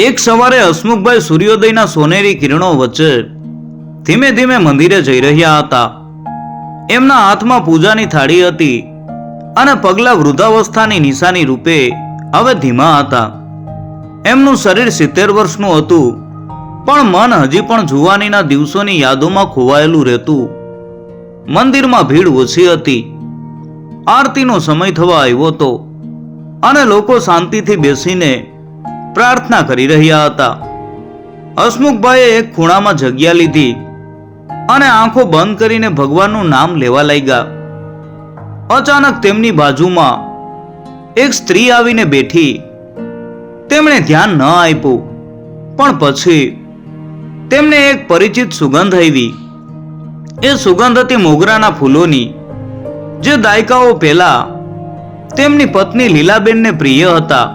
એક સવારે હસમુખભાઈ સૂર્યોદયના સોનેરી કિરણો વચ્ચે ધીમે ધીમે મંદિરે જઈ રહ્યા હતા. એમના હાથમાં પૂજાની થાળી હતી અને પગલા વૃદ્ધાવસ્થાની નિશાની રૂપે હવે ધીમા હતા. એમનું શરીર સિત્તેર વર્ષનું હતું, પણ મન હજી પણ જુવાનીના દિવસોની યાદોમાં ખોવાયેલું રહેતું. મંદિરમાં ભીડ ઓછી હતી. આરતીનો સમય થવા આવ્યો હતો અને લોકો શાંતિથી બેસીને પ્રાર્થના કરી રહ્યા હતા. હસમુખભાઈએ એક ખૂણામાં જગ્યા લીધી અને આંખો બંધ કરીને ભગવાનનું નામ લેવા લાગ્યા. અચાનક તેમની બાજુમાં એક સ્ત્રી આવીને બેઠી. તેમણે ધ્યાન ન આપ્યું, પણ પછી તેમને એક પરિચિત સુગંધ આવી. એ સુગંધ હતી મોગરાના ફૂલોની, જે દાયકાઓ પહેલા તેમની પત્ની લીલાબેનને પ્રિય હતા.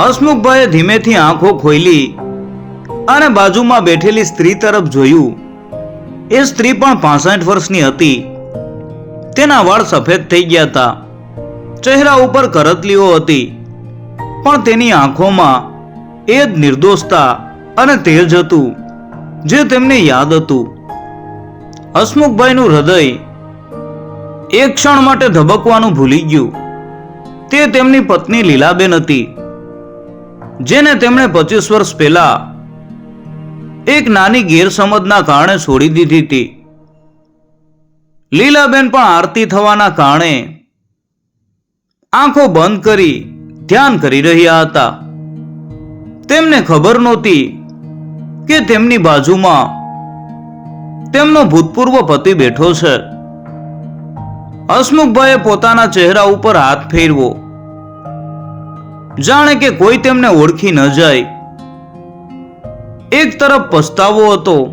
હસમુખભાઈએ ધીમેથી આંખો ખોલી અને બાજુમાં બેઠેલી સ્ત્રી તરફ જોયું. એ સ્ત્રી પણ પાસઠ વર્ષની હતી. તેના વાળ સફેદ થઈ ગયા હતા. ચહેરા ઉપર કરતલીઓ હતી. પણ તેની આંખોમાં એ જ નિર્દોષતા અને તેજ હતું, જે તેમને યાદ હતું. હસમુખભાઈનું હૃદય એક ક્ષણ માટે ધબકવાનું ભૂલી ગયું. તે તેમની પત્ની લીલાબેન હતી. જેને તેમણે પચીસ વર્ષ પહેલા એક નાની ગેરસમજના કારણે છોડી દીધી હતી. લીલાબેન પણ આરતી થવાના કારણે આંખો બંધ કરી ધ્યાન કરી રહ્યા હતા. તેમને ખબર નહોતી કે તેમની બાજુમાં તેમનો ભૂતપૂર્વ પતિ બેઠો છે. હસમુખભાઈએ પોતાના ચહેરા ઉપર હાથ ફેરવો જાણે કે કોઈ તેમને ઓળખી ન જાય. એક તરફ પસ્તાવો હતો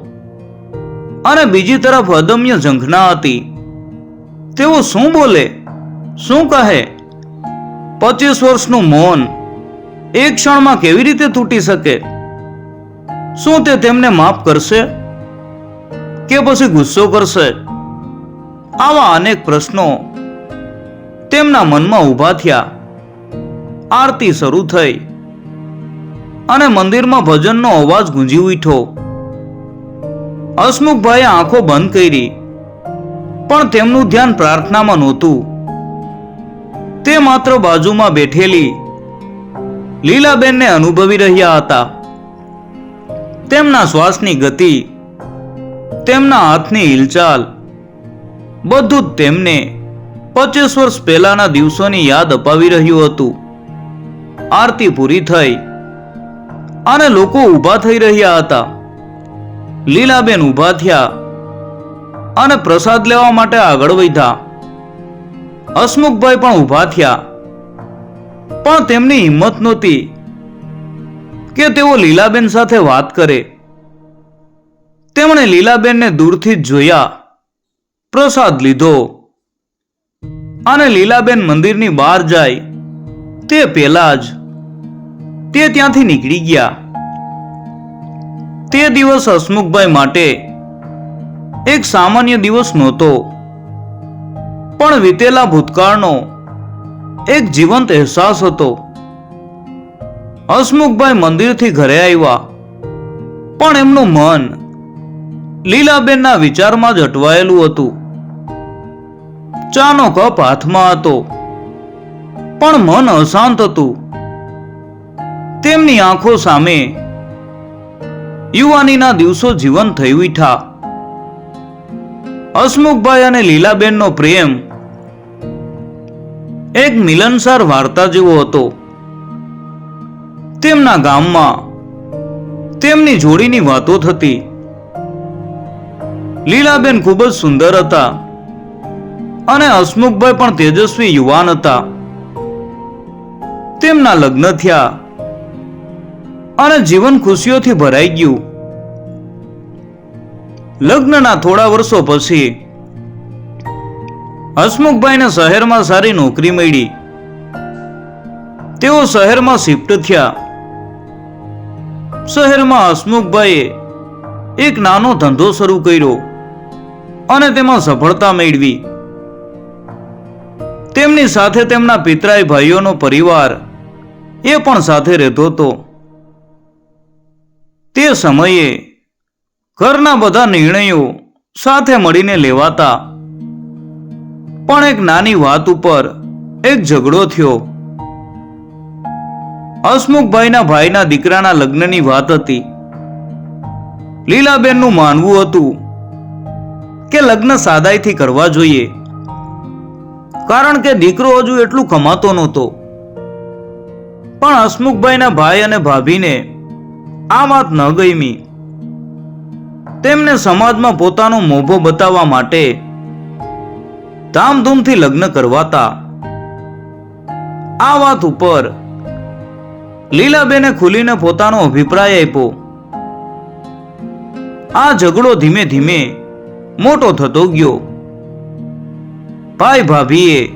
અને બીજી તરફ અદમ્ય ઝંખના હતી. તેઓ શું બોલે? શું કહે? પચીસ વર્ષનું મૌન એક ક્ષણમાં કેવી રીતે તૂટી શકે? શું તે તેમને માફ કરશે? કે પછી ગુસ્સો કરશે? આવા અનેક પ્રશ્નો તેમના મનમાં ઊભા થયા. આરતી શરૂ થઈ. અને મંદિરમાં ભજનનો અવાજ ગુંજી ઉઠ્યો. હસમુખભાઈએ આંખો બંધ કરી. પણ તેમનું ધ્યાન પ્રાર્થનામાં નહોતું. તે માત્ર બાજુમાં બેઠેલી લીલાબેનને અનુભવી રહ્યા હતા. તેમના શ્વાસની ગતિ, તેમના હાથની હિલચાલ, બધું જ તેમને પચીસ વર્ષ પહેલાના દિવસોની યાદ અપાવી રહ્યું હતું. આરતી પૂરી થઈ. અને લોકો ઊભા થઈ રહ્યા હતા. લીલાબેન ઊભા થયા અને પ્રસાદ લેવા માટે આગળ વધ્યા. હસમુખભાઈ પણ ઊભા થયા. પણ તેમની હિંમત નહોતી કે તેઓ લીલાબેન સાથે વાત કરે. તેમણે લીલાબેનને દૂરથી જ જોયા. પ્રસાદ લીધો. અને લીલાબેન મંદિરની બહાર જાય તે પહેલા જ તે ત્યાંથી નીકળી ગયા. તે દિવસ હસમુખભાઈ માટે એક સામાન્ય દિવસ નહોતો, પણ વીતેલા ભૂતકાળનો એક જીવંત અહેસાસ હતો. હસમુખભાઈ મંદિરથી ઘરે આવ્યા, પણ એમનું મન લીલાબેનના વિચારમાં જ અટવાયેલું હતું. ચાનો કપ હાથમાં હતો, પણ મન અશાંત હતું. તેમની આંખો સામે યુવાનીના દિવસો જીવન થઈ ઉઠા હસમુખભાઈ અને લીલાબેનનો પ્રેમ એક મિલનસાર વાર્તા જેવો હતો. તેમના ગામમાં તેમની જોડીની વાતો થતી. લીલાબેન ખૂબ જ સુંદર હતા અને હસમુખભાઈ પણ તેજસ્વી યુવાન હતા. તેમના લગ્ન થયા. અને જીવન ખુશીઓથી ભરાઈ ગયું. લગ્નના થોડા વર્ષો પછી હસમુખભાઈને શહેરમાં સારી નોકરી મળી. તેઓ શહેરમાં શિફ્ટ થયા. શહેરમાં હસમુખભાઈએ એક નાનો ધંધો શરૂ કર્યો અને તેમાં સફળતા મેળવી. તેમની સાથે તેમના પિતરાઈ ભાઈઓનો પરિવાર એ પણ સાથે રહેતો હતો. તે સમયે ઘરના બધા નિર્ણયો સાથે મળીને લેવાતા. પણ એક નાની વાત ઉપર એક ઝઘડો થયો. હસમુખભાઈના ભાઈના દીકરાના લગ્નની વાત હતી. લીલાબેનનું માનવું હતું કે લગ્ન સાદાઈથી કરવા જોઈએ. કારણ કે દીકરો હજુ એટલું કમાતો નહોતો. પણ હસમુખભાઈના ભાઈ અને ભાભીને આ વાત ન ગમી. તેમને સમાજમાં પોતાનો મોભો બતાવવા માટે ધામધૂમથી લગ્ન કરવાતા. આ વાત ઉપર લીલાબેને ખુલીને પોતાનો અભિપ્રાય આપ્યો. આ ઝઘડો ધીમે ધીમે મોટો થતો ગયો. ભાઈ ભાભીએ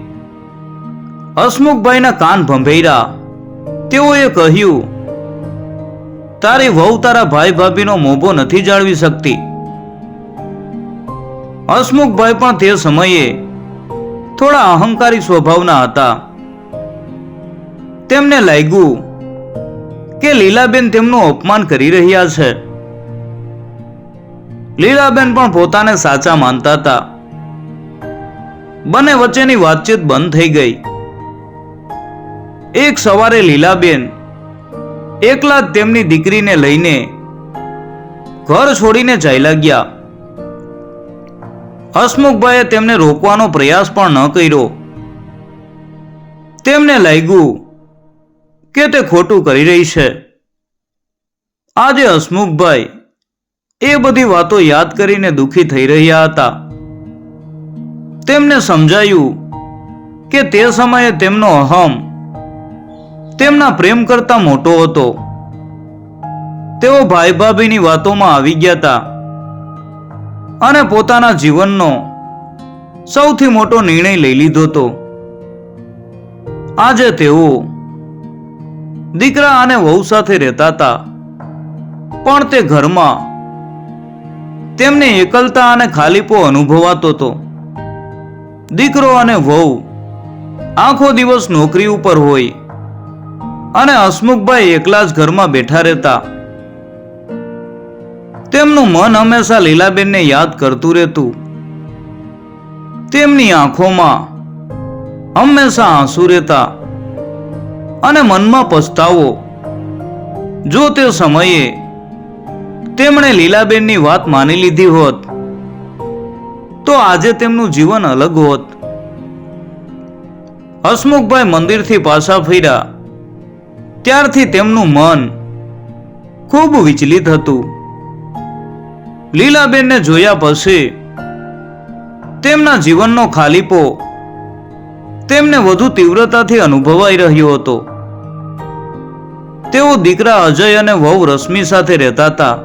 હસમુખભાઈના કાન ભંભેર્યા તેઓએ કહ્યું તારી વહુ તારા ભાઈ ભાભીનો મોભો નથી જાળવી શકતી. હસમુખભાઈ પણ તે સમયે થોડા અહંકારી સ્વભાવના હતા. તેમને લાગ્યું કે લીલાબેન તેમનું અપમાન કરી રહ્યા છે. લીલાબેન પણ પોતાને સાચા માનતા હતા. બંને વચ્ચેની વાતચીત બંધ થઈ ગઈ. એક સવારે લીલાબેન એકલા તેમની દીકરીને લઈને ઘર છોડીને જઈ લાગ્યા. હસમુખભાઈએ તેમને રોકવાનો પ્રયાસ પણ ન કર્યો. તેમને લાગ્યું કે તે ખોટું કરી રહી છે. આજે હસમુખભાઈ એ બધી વાતો યાદ કરીને દુખી થઈ રહ્યા હતા. તેમને સમજાયું કે તે સમયે તેમનો અહમ તેમના પ્રેમ કરતા મોટો હતો. તેઓ ભાઈ ભાભીની વાતોમાં આવી ગયા હતા અને પોતાના જીવનનો સૌથી મોટો નિર્ણય લઈ લીધો હતો. આજે તેઓ દીકરા અને વહુ સાથે રહેતા હતા, પણ તે ઘરમાં તેમને એકલતા અને ખાલીપો અનુભવાતો હતો. દીકરો અને વહુ આખો દિવસ નોકરી ઉપર હોય અને હસમુખભાઈ એકલા જ ઘરમાં બેઠા રહેતા. તેમનું મન હંમેશા લીલાબેનને યાદ કરતું રહેતું. તેમની આંખોમાં હંમેશા આંસુ રહેતા અને મનમાં પસ્તાવો. જો તે સમયે તેમણે લીલાબેનની વાત માની લીધી હોત, તો આજે તેમનું જીવન અલગ હોત. હસમુખભાઈ મંદિરથી પાછા ફર્યા. ત્યારથી તેમનું મન ખૂબ વિચલિત હતું. લીલાબેનને જોયા પછી તેમના જીવનનો ખાલીપો તેમને વધુ તીવ્રતાથી અનુભવાઈ રહ્યો હતો. તેઓ દીકરા અજય અને વહુ રશ્મિ સાથે રહેતા હતા.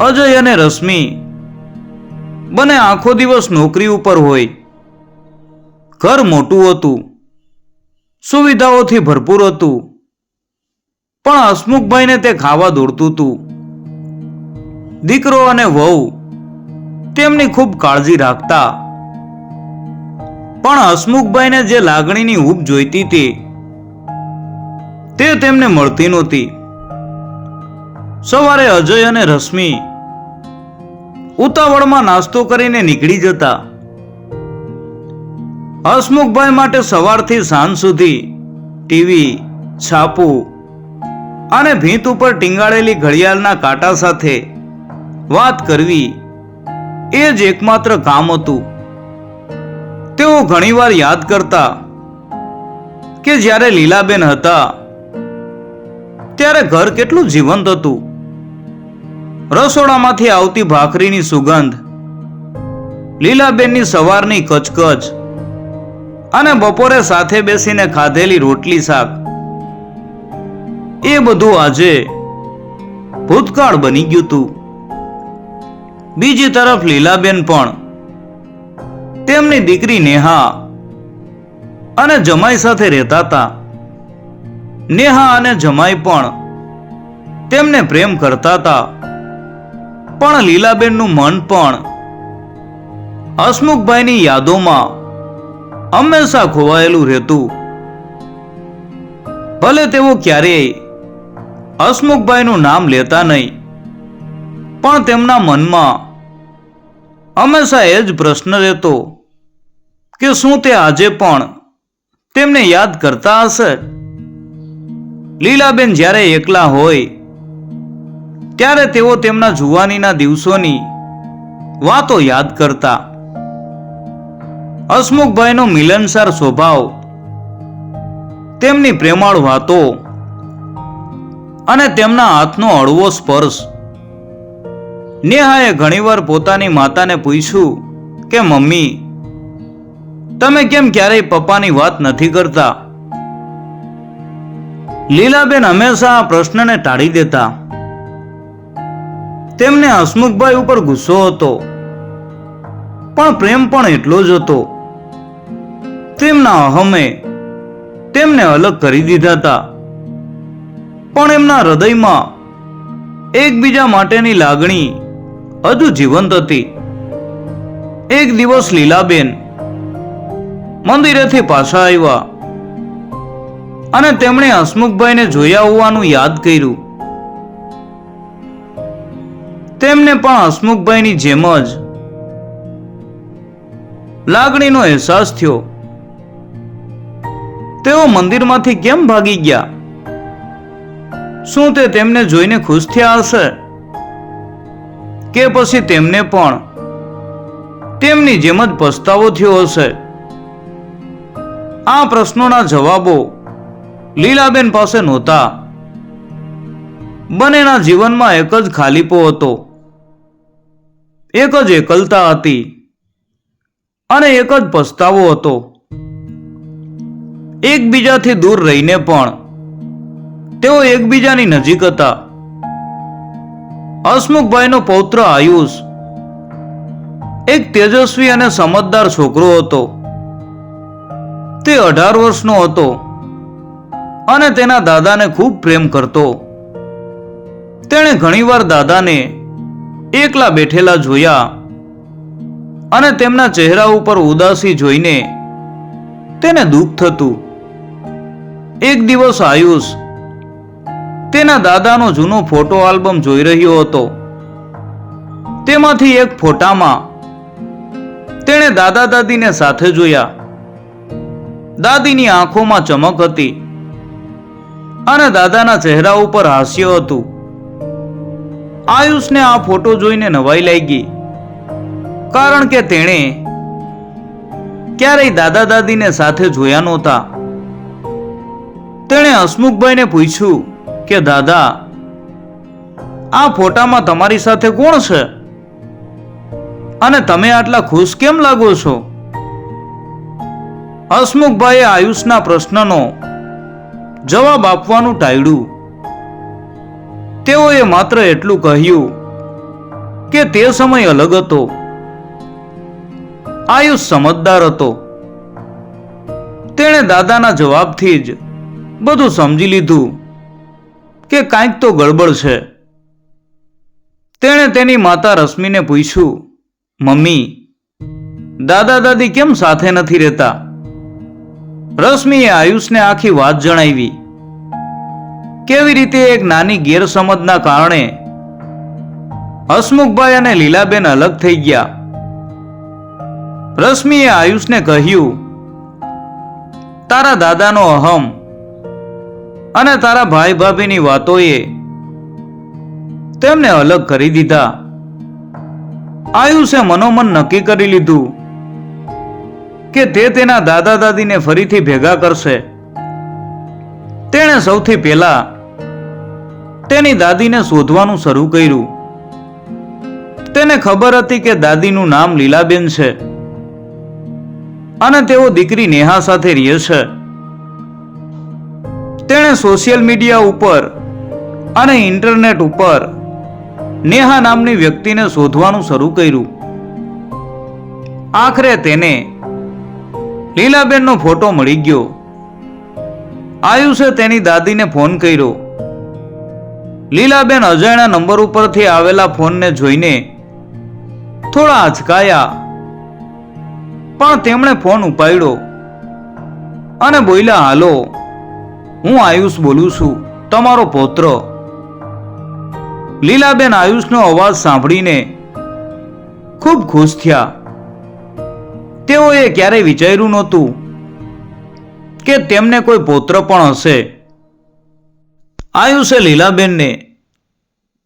અજય અને રશ્મિ બંને આખો દિવસ નોકરી ઉપર હોય. ઘર મોટું હતું. સુવિધાઓથી ભરપૂર હતું. પણ હસમુખભાઈને તે ખાવા દોડતું હતું. દીકરો અને વહુ તેમની ખૂબ કાળજી રાખતા. પણ હસમુખભાઈને જે લાગણીની હૂબ જોઈતી હતી તે તેમને મળતી નહોતી. સવારે અજય અને રશ્મિ ઉતાવળમાં નાસ્તો કરીને નીકળી જતા. હસમુખભાઈ માટે સવારથી સાંજ સુધી ટીવી છાપું અને ભીંત ઉપર ટીંગાળેલી ઘડિયાળના કાંટા સાથે વાત કરવી એ જ એકમાત્ર કામ હતું. તેઓ ઘણીવાર યાદ કરતા કે જ્યારે લીલાબેન હતા, ત્યારે ઘર કેટલું જીવંત હતું. રસોડામાંથી આવતી ભાખરીની સુગંધ, લીલાબેનની સવારની કચકચ અને બપોરે સાથે બેસીને ખાધેલી રોટલી શાક. એ બધું આજે ભૂતકાળ બની ગયું હતું બીજી તરફ લીલાબેન પણ. તેમની દીકરી નેહા અને જમાઈ સાથે રહેતા હતા નેહા અને જમાઈ પણ તેમને પ્રેમ કરતા હતા પણ લીલાબેનનું મન પણ હસમુખભાઈની યાદોમાં હંમેશા ખોવાયેલું રહેતું. ભલે તેઓ ક્યારેય હસમુખભાઈનું નામ લેતા નહીં, પણ તેમના મનમાં હંમેશા એ જ પ્રશ્ન રહેતો કે શું તે આજે પણ તેમને યાદ કરતા હશે? લીલાબેન જ્યારે એકલા હોય, ત્યારે તેઓ તેમના જુવાનીના દિવસોની વાતો યાદ કરતા. હસમુખભાઈનો મિલનસાર સ્વભાવ, તેમની પ્રેમાળ વાતો અને તેમના હાથનો હળવો સ્પર્શ. નેહાએ ઘણીવાર પોતાની માતાને પૂછ્યું કે, મમ્મી, તમે કેમ ક્યારેય પપ્પાની વાત નથી કરતા? લીલાબેન હંમેશા આ પ્રશ્નને ટાળી દેતા. તેમને હસમુખભાઈ ઉપર ગુસ્સો હતો, પણ પ્રેમ પણ એટલો જ હતો. તેમના અહમે તેમને અલગ કરી દીધા હતા. પણ એમના હૃદયમાં એકબીજા માટેની લાગણી હજુ જીવંત હતી. એક દિવસ લીલાબેન મંદિરેથી પાછા આવ્યા અને તેમણે હસમુખભાઈને જોયા હોવાનું યાદ કર્યું. તેમને પણ હસમુખભાઈની જેમ જ લાગણીનો અહેસાસ થયો. તેઓ મંદિરમાંથી કેમ ભાગી ગયા? શું તે તેમને જોઈને ખુશ થયા હશે? કે પછી તેમને પણ? તેમની જેમ જ પસ્તાવો થયો હશે. આ પ્રશ્નોના જવાબો લીલાબેન પાસે નહોતા. બંનેના જીવનમાં એક જ ખાલીપો હતો. એક જ એકલતા હતી. અને એક જ પસ્તાવો હતો. એકબીજાથી દૂર રહીને પણ તેઓ એકબીજાની નજીક હતા. હસમુખભાઈનો પૌત્ર આયુષ એક તેજસ્વી અને સમજદાર છોકરો હતો. તે અઢાર વર્ષનો હતો અને તેના દાદાને ખૂબ પ્રેમ કરતો. તેણે ઘણીવાર દાદાને એકલા બેઠેલા જોયા અને તેમના ચહેરા ઉપર ઉદાસી જોઈને તેને દુઃખ થતું. એક દિવસ આયુષ તેના દાદાનો જૂનો ફોટો આલ્બમ જોઈ રહ્યો હતો. તેમાંથી એક ફોટામાં તેણે દાદા દાદીને સાથે જોયા. દાદીની આંખોમાં ચમક હતી અને દાદાના ચહેરા ઉપર હાસ્ય હતું. આયુષને આ ફોટો જોઈને નવાઈ લાગી, કારણ કે તેણે ક્યારેય દાદા દાદીને સાથે જોયા નહોતા. તેણે હસમુખભાઈને પૂછ્યું કે, દાદા, આ ફોટામાં તમારી સાથે કોણ છે? અને તમે આટલા ખુશ કેમ લાગો છો? હસમુખભાઈએ આયુષના પ્રશ્નનો જવાબ આપવાનું ટાળ્યું. તેઓએ માત્ર એટલું કહ્યું કે, તે સમય અલગ હતો. આયુષ સમજદાર હતો. તેણે દાદાના જવાબથી જ બધું સમજી લીધું કે કાંઈક તો ગડબડ છે. તેણે તેની માતા રશ્મિને પૂછ્યું, મમ્મી, દાદા દાદી કેમ સાથે નથી રહેતા? રશ્મિએ આયુષને આખી વાત જણાવી. કેવી રીતે એક નાની ગેરસમજના કારણે હસમુખભાઈ અને લીલાબેન અલગ થઈ ગયા. રશ્મિએ આયુષને કહ્યું, તારા દાદાનો અહમ અને તારા ભાઈ ભાભીની વાતોએ તેમને અલગ કરી દીધા. આયુષે મનોમન નક્કી કરી લીધું કે તે તેના દાદા દાદીને ફરીથી ભેગા કરશે. તેણે સૌથી પહેલા તેની દાદીને શોધવાનું શરૂ કર્યું. તેને ખબર હતી કે દાદીનું નામ લીલાબેન છે અને તેઓ દીકરી નેહા સાથે રહે છે. તેણે સોશિયલ મીડિયા ઉપર અને ઇન્ટરનેટ ઉપર નેહા નામની વ્યક્તિને શોધવાનું શરૂ કર્યું. આખરે તેને લીલાબેનનો ફોટો મળી ગયો. આયુષે તેની દાદીને ફોન કર્યો. લીલાબેન અજાણ્યા નંબર ઉપરથી આવેલા ફોનને જોઈને થોડા અચકાયા. પણ તેમણે ફોન ઉપાડ્યો અને બોલ્યા, હાલો હું આયુષ બોલું છું. તમારો પૌત્ર. લીલાબેન આયુષનો અવાજ સાંભળીને ખૂબ ખુશ થયા. તેઓએ ક્યારેય વિચાર્યું નહોતું કે તેમને કોઈ પૌત્ર પણ હશે. આયુષે લીલાબેનને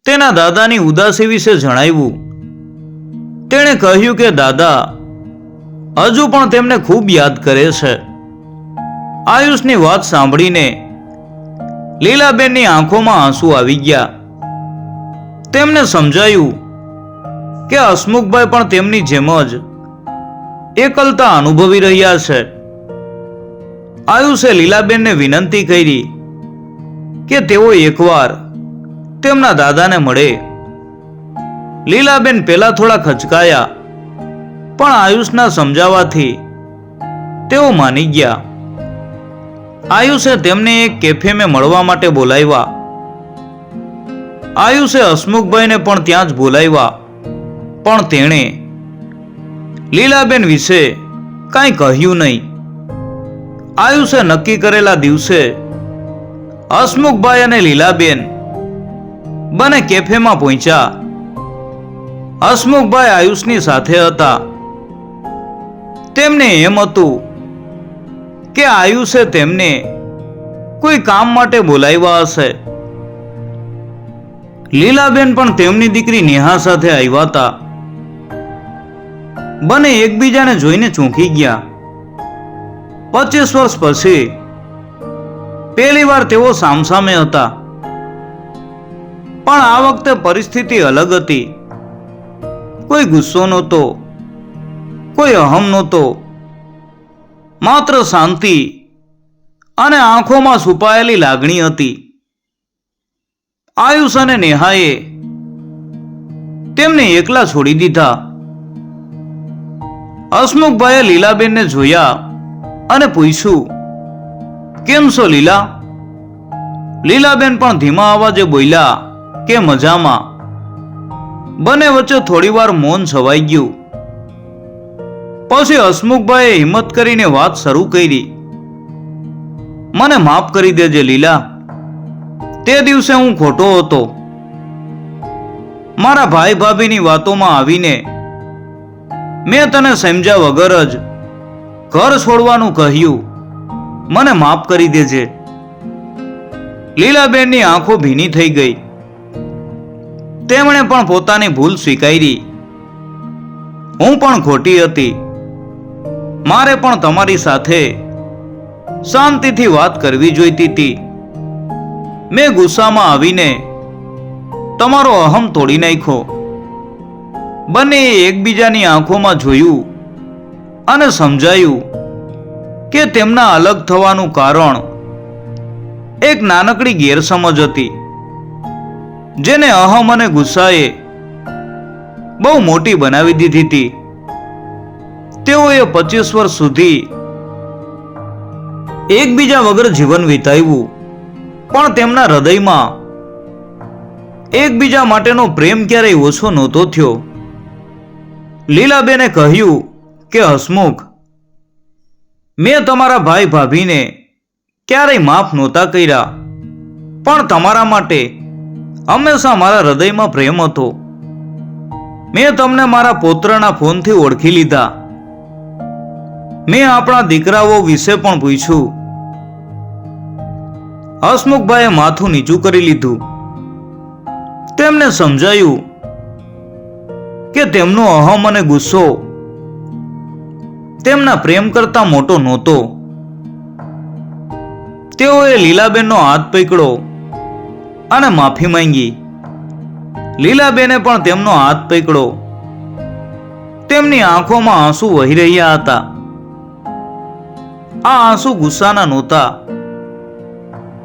તેના દાદાની ઉદાસી વિશે જણાવ્યું. તેણે કહ્યું કે, દાદા, હજુ પણ તેમને ખૂબ યાદ કરે છે. આયુષની વાત સાંભળીને લીલાબેનની આંખોમાં આંસુ આવી ગયા. તેમને સમજાયું કે હસમુખભાઈ પણ તેમની જેમ જ એકલતા અનુભવી રહ્યા છે. આયુષે લીલાબેનને વિનંતી કરી કે તેઓ એકવાર તેમના દાદાને મળે. લીલાબેન પહેલા થોડા ખચકાયા, પણ આયુષના સમજાવાથી તેઓ માની ગયા. આયુષે તેમને એક કેફેમાં મળવા માટે બોલાવ્યા. આયુષે હસમુખભાઈને પણ ત્યાં જ બોલાવ્યા. પણ તેણે લીલાબેન વિશે કાંઈ કહ્યું નહીં. આયુષે નક્કી કરેલા દિવસે હસમુખભાઈ અને લીલાબેન બંને કેફેમાં પહોંચ્યા. હસમુખભાઈ આયુષની સાથે હતા. તેમને એમ હતું કે આયુષે તેમને કોઈ કામ માટે બોલાવ્યા હશે? લીલાબેન પણ તેમની દીકરી નેહા સાથે આવ્યા હતા. બંને એકબીજાને જોઈને ચોંકી ગયા. પચીસ વર્ષ પછી પહેલી વાર તેઓ સામસામે હતા. પણ આ વખતે પરિસ્થિતિ અલગ હતી. કોઈ ગુસ્સો નહોતો. કોઈ અહમ નહોતો. માત્ર શાંતિ અને આંખોમાં છુપાયેલી લાગણી હતી. આયુષ અને નેહાએ તેમને એકલા છોડી દીધા. હસમુખભાઈએ લીલાબેનને જોયા અને પૂછ્યું, કેમ છો લીલા? લીલાબેન પણ ધીમા અવાજે બોલ્યા કે, મજામાં. બંને વચ્ચે થોડીવાર મૌન છવાઈ ગયું. પછી હસમુખભાઈએ હિંમત કરીને વાત શરૂ કરી. મને માફ કરી દેજે લીલા. તે દિવસે હું ખોટો હતો. મારા ભાઈ ભાભીની વાતોમાં આવીને મેં તને સમજ્યા વગર જ ઘર છોડવાનું કહ્યું. મને માફ કરી દેજે. લીલાબેનની આંખો ભીની થઈ ગઈ. તેમણે પણ પોતાની ભૂલ સ્વીકારી. હું પણ ખોટી હતી. મારે પણ તમારી સાથે શાંતિથી વાત કરવી જોઈતી હતી મેં ગુસ્સામાં આવીને તમારો અહમ તોડી નાખ્યો. બંને એકબીજાની આંખોમાં જોયું અને સમજાયું કે તેમના અલગ થવાનું કારણ એક નાનકડી ગેરસમજ હતી, જેને અહમ અને ગુસ્સાએ બહુ મોટી બનાવી દીધી હતી તેઓએ પચીસ વર્ષ સુધી એકબીજા વગર જીવન વિતાવ્યું. પણ તેમના હૃદયમાં એકબીજા માટેનો પ્રેમ ક્યારેય ઓછો નહોતો થયો. લીલાબેને કહ્યું કે, હસમુખ, મેં તમારા ભાઈ ભાભીને ક્યારેય માફ નહોતા કર્યા, પણ તમારા માટે હંમેશા મારા હૃદયમાં પ્રેમ હતો. મેં તમને મારા પૌત્રના ફોનથી ઓળખી લીધા. મેં આપણા દીકરાઓ વિશે પણ પૂછ્યું. હસમુખભાઈએ માથું નીચું કરી લીધું. તેમને સમજાયું કે તેમનો અહમ અને ગુસ્સો તેમના પ્રેમ કરતા મોટો નહોતો. તેઓએ લીલાબેનનો હાથ પકડો અને માફી માંગી. લીલાબેને પણ તેમનો હાથ પકડો તેમની આંખોમાં આંસુ વહી રહ્યા હતા. આ આંસુ ગુસ્સાના નહોતા,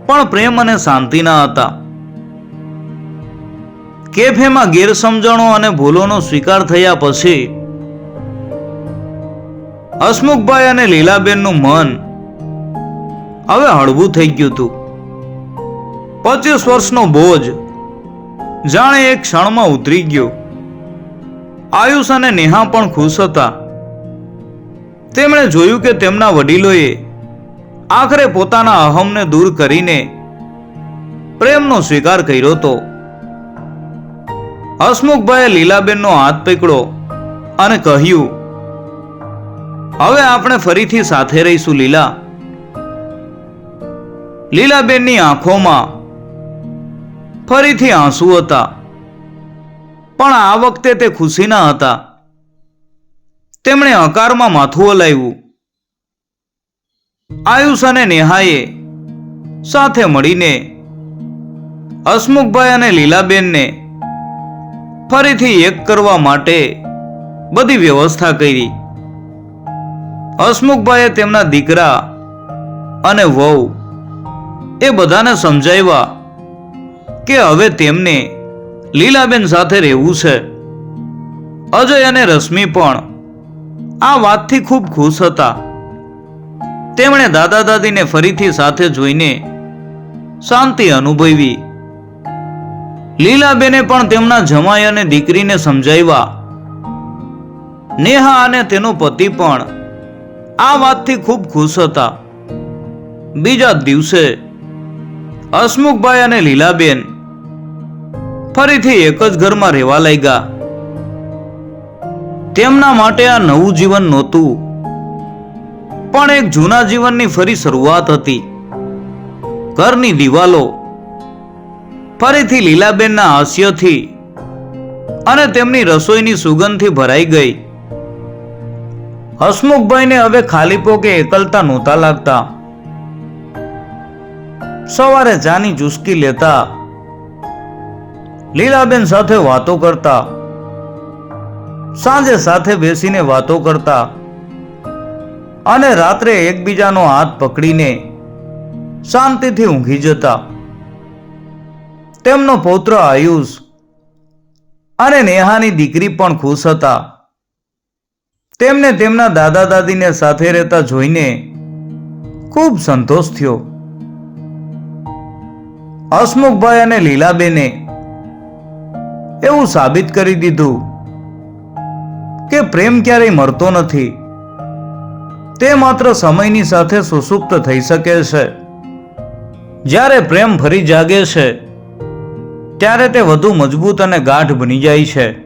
પણ પ્રેમ અને શાંતિના હતા. કેફેમાં ગેરસમજણો અને ભૂલોનો સ્વીકાર થયા પછી, હસમુખભાઈ અને લીલાબેનનું મન હવે હળવું થઈ ગયું હતું. પચીસ વર્ષનો બોજ જાણે એક ક્ષણમાં ઉતરી ગયો. આયુષ અને નેહા પણ ખુશ હતા. તેમણે જોયું કે તેમના વડીલોએ આખરે પોતાના અહમને દૂર કરીને પ્રેમનો સ્વીકાર કર્યો હતો. હસમુખભાઈએ લીલાબેનનો હાથ પકડ્યો અને કહ્યું, હવે આપણે ફરીથી સાથે રહીશું, લીલા. લીલાબેનની આંખોમાં ફરીથી આંસુ હતા. પણ આ વખતે તે ખુશીના હતા. તેમણે હકારમાં માથું હલાવ્યું. આયુષ અને નેહાએ સાથે મળીને હસમુખભાઈ અને લીલાબેનને ફરીથી એક કરવા માટે બધી વ્યવસ્થા કરી. હસમુખભાઈએ તેમના દીકરા અને વહુ એ બધાને સમજાવ્યા કે હવે તેમને લીલાબેન સાથે રહેવું છે. અજય અને રશ્મિ પણ આ વાતથી ખૂબ ખુશ હતા. તેમણે દાદા દાદીને ફરીથી સાથે જોઈને શાંતિ અનુભવી. લીલાબેને પણ તેમના જમાઈ અને દીકરીને સમજાવ્યા. નેહા અને તેનો પતિ પણ આ વાતથી ખૂબ ખુશ હતા. બીજા દિવસે હસમુખભાઈ અને લીલાબેન ફરીથી એક જ ઘરમાં રહેવા લાગ્યા. તેમના માટે આ નવું જીવન નહોતું. પણ એક જૂના જીવનની ફરી શરૂઆત હતી. ઘરની દિવાલો, ફરીથી લીલાબેનના હાસ્યથી અને તેમની રસોઈની સુગંધથી ભરાઈ ગઈ. હસમુખભાઈને હવે ખાલીપો કે એકલતા નહોતા લાગતા. સવારે ચાની ચુસ્કી લેતા. લીલાબેન સાથે વાતો કરતા. સાંજે સાથે બેસીને વાતો કરતા અને રાત્રે એકબીજાનો હાથ પકડીને શાંતિથી ઊંઘી જતા. તેમનો પૌત્ર આયુષ અને નેહાની દીકરી પણ ખુશ હતા. તેમને તેમના દાદા દાદીને સાથે રહેતા જોઈને ખૂબ સંતોષ થયો. હસમુખભાઈ અને લીલાબેને એવું સાબિત કરી દીધું કે પ્રેમ ક્યારેય મરતો નથી. તે માત્ર સમયની સાથે સુસુપ્ત થઈ શકે છે. જ્યારે પ્રેમ ફરી જાગે છે, ત્યારે તે વધુ મજબૂત અને ગાઢ બની જાય છે.